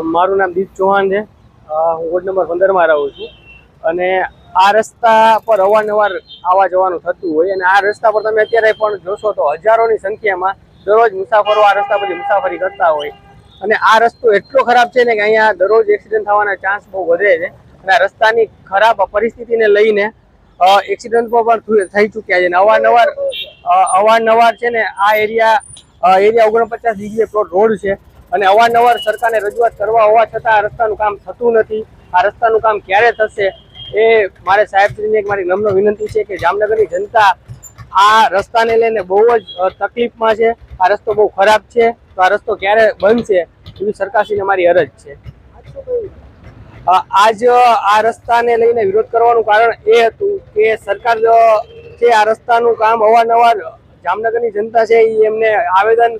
મારું નામ દીપ ચૌહાણ છે. હું વોર્ડ નંબર પંદરમાં રહું છું. અને આ રસ્તા પર અવારનવાર આવવા જવાનું થતું હોય અને આ રસ્તા પર તમે અત્યારે પણ જોશો તો હજારોની સંખ્યામાં દરરોજ મુસાફરો આ રસ્તા પરથી મુસાફરી કરતા હોય. અને આ રસ્તો એટલો ખરાબ છે ને કે અહીંયા દરરોજ એક્સિડન્ટ થવાના ચાન્સ બહુ વધે છે. અને આ રસ્તાની ખરાબ પરિસ્થિતિને લઈને એક્સિડન્ટ પણ થઈ ચૂક્યા છે. અને અવારનવાર અવારનવાર છે ને આ એરિયા એરિયા ઓગણપચાસ ડિગ્રી પ્લોટ રોડ છે. અને અવારનવાર સરકારને રજૂઆત કરવા હોવા છતાં આ રસ્તાનું કામ થતું નથી. આ રસ્તાનું કામ ક્યારે થશે એ મારે સાહેબશ્રીને એક મારી નમ્ર વિનંતી છે કે જામનગરની જનતા આ રસ્તાને લઈને બહુ જ તકલીફમાં છે. આ રસ્તો બહુ ખરાબ છે. તો આ રસ્તો ક્યારે બનશે એવી સરકારશ્રીને મારી અરજ છે. આજ આ રસ્તાને લઈને વિરોધ કરવાનું કારણ એ હતું કે સરકાર છે આ રસ્તાનું કામ અવારનવાર જામનગરની જનતા છે એ એમને આવેદન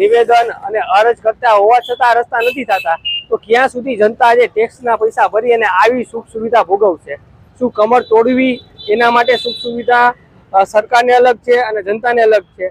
નિવેદન અને અરજ કરતા હોવા છતાં રસ્તા નથી થતા. તો ક્યાં સુધી જનતા જે ટેક્સના પૈસા ભરી અને આવી સુખ સુવિધા ભોગવશે? શું કમર તોડવી એના માટે સુખ સુવિધા સરકારને અલગ છે અને જનતાને અલગ છે?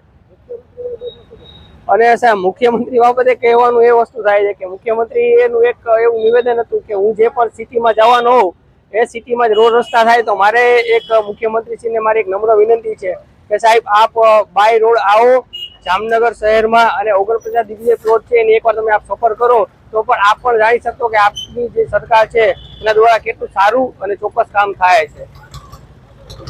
અને સાહેબ મુખ્યમંત્રી બાબતે કહેવાનું એ વસ્તુ થાય છે કે મુખ્યમંત્રી એનું એક એવું નિવેદન હતું કે હું જે પણ સિટીમાં જવાનો હોઉં, એ સિટીમાં જ રોડ રસ્તા થાય, તો મારે એક મુખ્યમંત્રીશ્રીને મારી એક નમ્ર વિનંતી છે કે સાહેબ, આપ બાય રોડ આવો જામનગર શહેરમાં અને ઓગણપચાસ ડિગ્રી પ્લોટ છે એની એકવાર તમે આપ સફર કરો, તો પણ આપ પણ જાણી શકશો કે આપની જે સરકાર છે, એના દ્વારા કેટલું સારું અને ચોક્કસ કામ થાય છે.